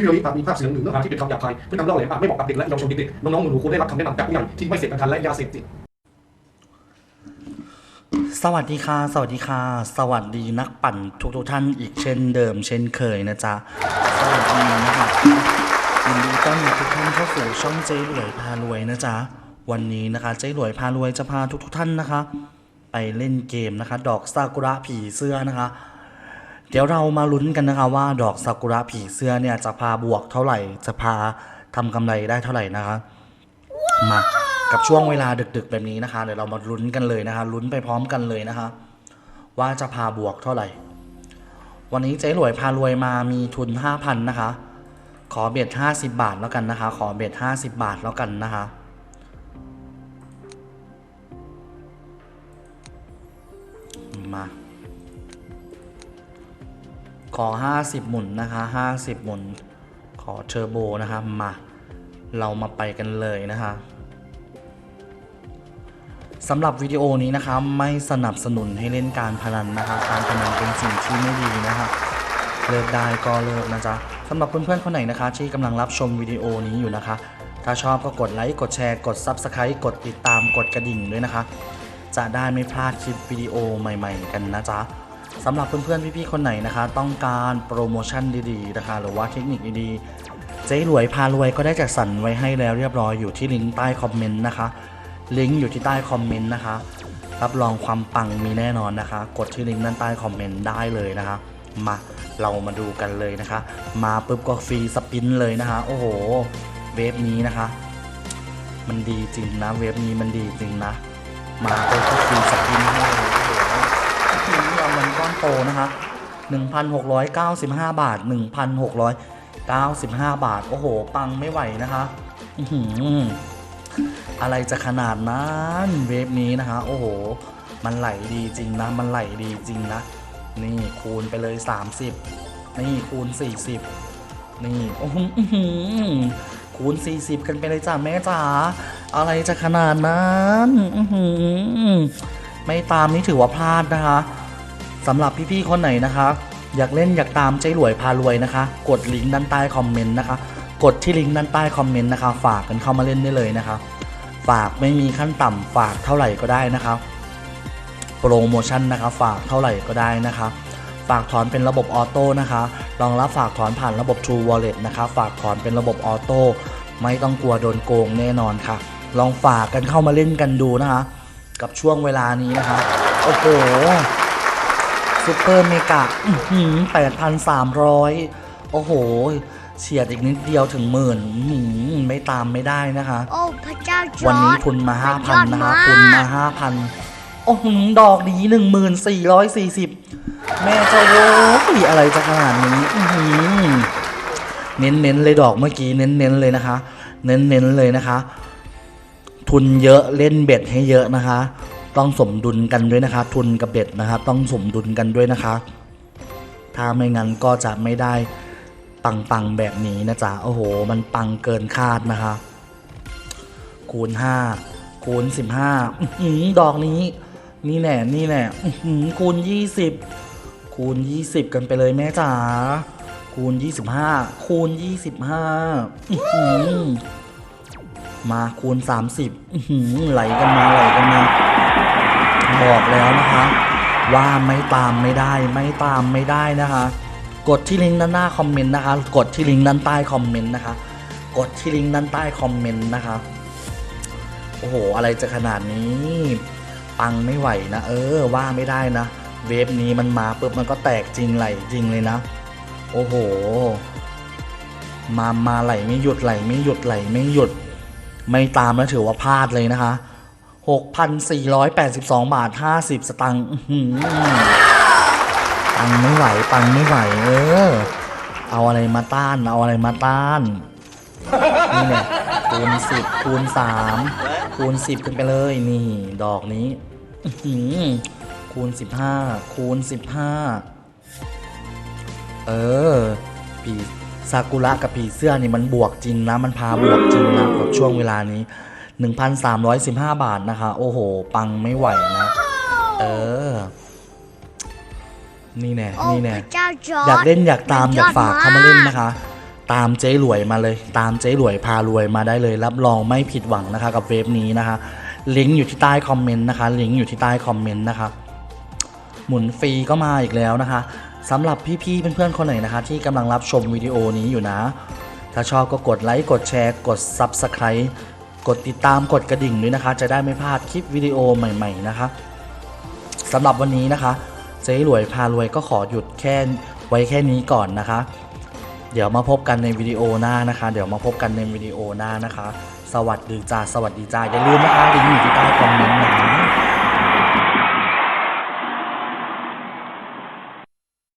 คลิปวิดีโอนี้อาจมีภาพเสียงหรือเนื้อหาที่เป็นคำหยาบคายพฤติกรรมล่อแหลมอาจไม่เหมาะกับเด็กและเยาวชนเด็กๆน้องๆหนูๆควรได้รับคำแนะนำจากผู้ใหญ่ที่ไม่เสพการพนันและยาเสพติดสวัสดีค่ะ สวัสดีค่ะ สวัสดีนักปั่นทุกทุกๆท่านอีกเช่นเดิม เช่นเคยนะจ๊ะ สวัสดีนะคะยินดีต้อนรับทุกท่านเข้าสู่ช่องเจ๊หลวยพารวยนะจ๊ะ วันนี้นะคะเจ๊หลวยพารวยจะพาทุกทุกๆท่านนะคะ ไปเล่นเกมนะคะ ดอกซากุระผีเสื้อนะคะ เดี๋ยวเรามาลุ้นกันนะคะว่าดอกซากุระผีเสื้อเนี่ยจะพาบวกเท่าไหร่ จะพาทำกำไรได้เท่าไหร่นะคะมากับช่วงเวลาดึกๆแบบนี้นะคะ เดี๋ยวเรามาลุ้นกันเลยนะคะลุ้นไปพร้อมกันเลยนะคะ ว่าจะพาบวกเท่าไหร่ วันนี้เจ๊หลวยพารวยมามีทุน 5,000 นะคะ ขอเบ็ด50 บาทแล้วกันนะคะ ขอเบ็ด50 บาทแล้วกันนะคะมาข อ 50 หมุนนะคะ 50 หมุน ขอเทอร์โบนะคะ มา เรามาไปกันเลยนะคะสำหรับวิดีโอนี้นะคะไม่สนับสนุนให้เล่นการพนันนะคะ การพนันเป็นสิ่งที่ไม่ดีนะคะเลิกได้ก็เลิกนะจ๊ะสำหรับเพื่อนๆคนไหนนะคะ ที่กำลังรับชมวิดีโอนี้อยู่นะคะ ถ้าชอบก็กดไลค์กดแชร์กด Subscribe กดติดตามกดกระดิ่งด้วยนะคะ จะได้ไม่พลาดคลิปวิดีโอใหม่ ๆ กันนะจ๊ะ สำหรับเพื่อนๆพี่ๆคนไหนนะคะ ต้องการโปรโมชั่นดีๆนะคะหรือว่าเทคนิคดีๆเจ๊หลวยพารวยก็ได้จัดสรรไว้ให้แล้วเรียบร้อยอยู่ที่ลิงก์ใต้คอมเมนต์นะคะลิงก์อยู่ที่ใต้คอมเมนต์นะคะรับรองความปังมีแน่นอนนะคะ กดที่ลิงก์ด้านใต้คอมเมนต์ได้เลยนะคะ มาเรามาดูกันเลยนะคะ มาปุ๊บก็ฟรีสปินเลยนะคะ โอ้โห เวฟนี้นะคะ มันดีจริงนะ เวฟนี้มันดีจริงนะ มาปุ๊บก็ฟรีส เรามันก้อนโตนะคะ1,695 บาท 1,695 บาท โอ้โห ปังไม่ไหวนะคะอะไรจะขนาดนั้นเวฟนี้นะคะ โอ้โห มันไหลดีจริงนะ มันไหลดีจริงนะ นี่คูณไปเลย 30 นี่คูณ 40 นี่โอ้โหคูณ 40 กันไปเลยจ้าแม่จ๋าอะไรจะขนาดนั้นไม่ตามนี่ถือว่าพลาดนะคะ สำหรับพี่ๆคนไหนนะคะ อยากเล่นอยากตามใจรวยพารวยนะคะ กดลิงก์ด้านใต้คอมเมนต์นะคะ กดที่ลิงก์ด้านใต้คอมเมนต์นะคะ ฝากกันเข้ามาเล่นได้เลยนะคะ ฝากไม่มีขั้นต่ำฝากเท่าไหร่ก็ได้นะครับโปรโมชั่นนะคะ ฝากเท่าไหร่ก็ได้นะคะ ฝากถอนเป็นระบบออโต้นะคะรองรับฝากถอนผ่านระบบ True Wallet นะคะ ฝากถอนเป็นระบบออโต้ไม่ต้องกลัวโดนโกงแน่นอนค่ะ ลองฝากกันเข้ามาเล่นกันดูนะคะ กับช่วงเวลานี้นะคะ โอ้โห ซูเปอร์เมกะแปดพันสามร้อยโอ้โห เฉียดอีกนิดเดียวถึงหมื่นอื้อหือไม่ตามไม่ได้นะคะ โอ้พระเจ้าจอร์จวันนี้ทุนมาสุดยอด5,000นะคะมากทุนมา5,000โอ้โหดอกนี้1440แม่เจ้าโว้ยอะไรจะขนาดนี้อื้อหือเน้นๆเลยดอกเมื่อกี้เน้นๆเลยนะคะ เน้นๆเลยนะคะ ทุนเยอะเล่นเบ็ดให้เยอะนะคะ ต้องสมดุลกันด้วยนะคะ ทุนกับเบ็ดนะคะต้องสมดุลกันด้วยนะคะ ถ้าไม่งั้นก็จะไม่ได้ปังๆแบบนี้นะจ๊ะโอ้โห มันปังเกินคาดนะคะ คูณ 5 คูณ 15อื้อหือดอกนี้ นี่แน่นี่แน่อื้อหือคูณ 20 คูณ 20 กันไปเลยแม่จ๋าคูณ 25 คูณ 25อื้อหือมาคูณ 30อื้อหือไหลกันมาไหลกันมา บอกแล้วนะคะ ว่าไม่ตามไม่ได้ไม่ตามไม่ได้นะคะ กดที่ลิงก์ด้านหน้าคอมเมนต์นะคะ กดที่ลิงก์ด้านใต้คอมเมนต์นะคะ กดที่ลิงก์ด้านใต้คอมเมนต์นะคะโอ้โห อะไรจะขนาดนี้ ปังไม่ไหวนะ เออ ว่าไม่ได้นะ เวฟนี้มันมาปุ๊บมันก็แตกจริงไหลจริงเลยนะ โอ้โห มา มาไหลไม่หยุดไหลไม่หยุดไหลไม่หยุด ไม่ตามแล้วถือว่าพลาดเลยนะคะ 6,482 บาท 50 สตังค์ปังไม่ไหว ปังไม่ไหว เออ เอาอะไรมาต้าน เอาอะไรมาต้าน นี่เนี่ยคูณสิบคูณสามคูณสิบขึ้นไปเลย นี่ ดอกนี้คูณสิบห้าคูณสิบห้าเออผีซากุระกับผีเสื้อนี่มันบวกจริงนะ มันพาบวกจริงนะกับช่วงเวลานี้ 1,315 บาทนะคะ โอ้โห ปังไม่ไหวนะ เออ นี่แน่โอ้นี่แน่พระเจ้าจอร์จอยากเล่นอยากตามสุดอยากฝากเข้ามาเล่นนะคะ ตามเจ๊หลวยมาเลย ตามเจ๊หลวยพารวยมาได้เลย รับรองไม่ผิดหวังนะคะ กับเว็บนี้นะคะลิงก์อยู่ที่ใต้คอมเมนต์นะคะลิงก์อยู่ที่ใต้คอมเมนต์นะคะหมุนฟรีก็มาอีกแล้วนะคะสำหรับพี่ๆเพื่อนๆคนไหนนะคะ ที่กำลังรับชมวิดีโอนี้อยู่นะ ถ้าชอบก็กดไลค์กดแชร์กด Subscribe กดติดตามกดกระดิ่งด้วยนะคะ จะได้ไม่พลาดคลิปวิดีโอใหม่ๆนะคะสำหรับวันนี้นะคะเจ๊หลวยพารวยก็ขอหยุดแค่ไว้แค่นี้ก่อนนะคะ เดี๋ยวมาพบกันในวิดีโอหน้านะคะ เดี๋ยวมาพบกันในวิดีโอหน้านะคะ สวัสดีจ้าสวัสดีจ้าอย่าลืมนะคะลิงก์อยู่ที่ใต้คอมเมนต์นะ